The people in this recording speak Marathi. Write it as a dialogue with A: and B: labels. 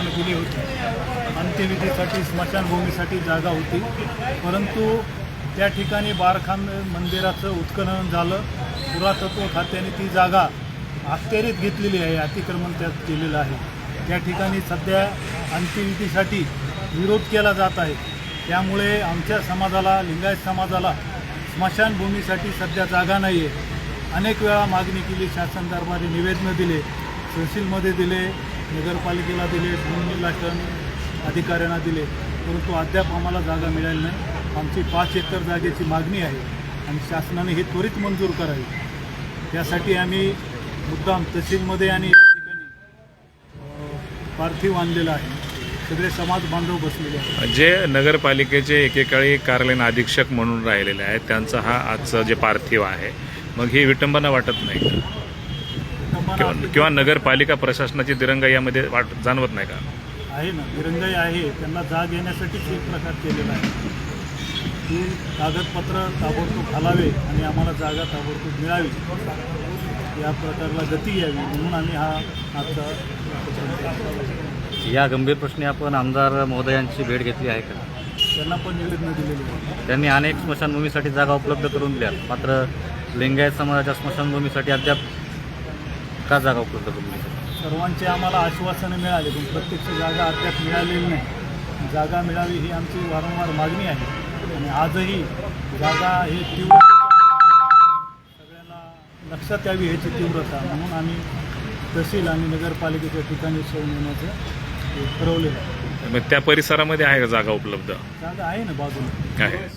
A: शासनानं दिली होती. अंत्यविधीसाठी स्मशानभूमीसाठी जागा होती. परंतु त्या ठिकाणी बारखान मंदिराचं उत्खनन झालं. पुरातत्व खात्याने ती जागा अखत्यारीत घेतलेली आहे अतिक्रमण त्यात केलेलं आहे. त्या ठिकाणी सध्या अंत्यविधीसाठी विरोध केला जात आहे. त्यामुळे आमच्या समाजाला लिंगायत समाजाला स्मशानभूमीसाठी सध्या जागा नाही आहे अनेक वेळा मागणी केली शासन दरबारी निवेदनं दिले तहसीलमध्ये दिले नगरपालिकेला दिले भूमिलाटन अधिकाऱ्यांना दिले परंतु अद्याप आम्हाला जागा मिळाली नाही. आमची पाच एकर जागेची मागणी आहे आणि शासनाने हे त्वरित मंजूर करावी. त्यासाठी आम्ही मुद्दाम तहसीलमध्ये आणि या ठिकाणी पार्थिव आणलेलं आहे. सगळे समाज बांधव बसलेले आहेत.
B: जे नगरपालिकेचे एकेकाळी कार्यालयीन अधीक्षक म्हणून राहिलेले आहेत त्यांचा हा आजचा जे पार्थिव आहे मग ही विटंबना वाटत नाही का? किंवा किंवा नगरपालिका प्रशासनाची दिरंगाई यामध्ये वाट जाणवत नाही का?
A: आहे ना दिरंगाई आहे. त्यांना जाग येण्यासाठीच एक प्रकार केलेला आहे की कागदपत्र ताबडतोब घालावे आणि आम्हाला जागा ताबडतोब मिळावी. या प्रकारला गती यावी म्हणून आम्ही हा आजचा उपक्रम केला.
C: या गंभीर प्रश्नी आपण आमदार महोदयांची भेट घेतली आहे का?
A: त्यांना पण निवेदनं दिलेली आहे.
C: त्यांनी अनेक स्मशानभूमीसाठी जागा उपलब्ध करून दिल्या मात्र लिंगायत समाजाच्या स्मशानभूमीसाठी अद्याप का जागा उपलब्ध करून दिल्या
A: सर्वांचे आम्हाला आश्वासनं मिळाली. पण प्रत्यक्ष जागा अद्याप मिळालेली नाही. जागा मिळावी ही आमची वारंवार मागणी आहे. आणि आजही जागा ही तीव्र सगळ्यांना लक्षात यावी ह्याची तीव्रता. म्हणून आम्ही तहसील आणि नगरपालिकेच्या ठिकाणी सोडून येण्याचं हे ठरवलेलं आहे.
B: मग त्या परिसरामध्ये आहे का जागा उपलब्ध?
A: जागा आहे ना बाजूला.
B: आहे.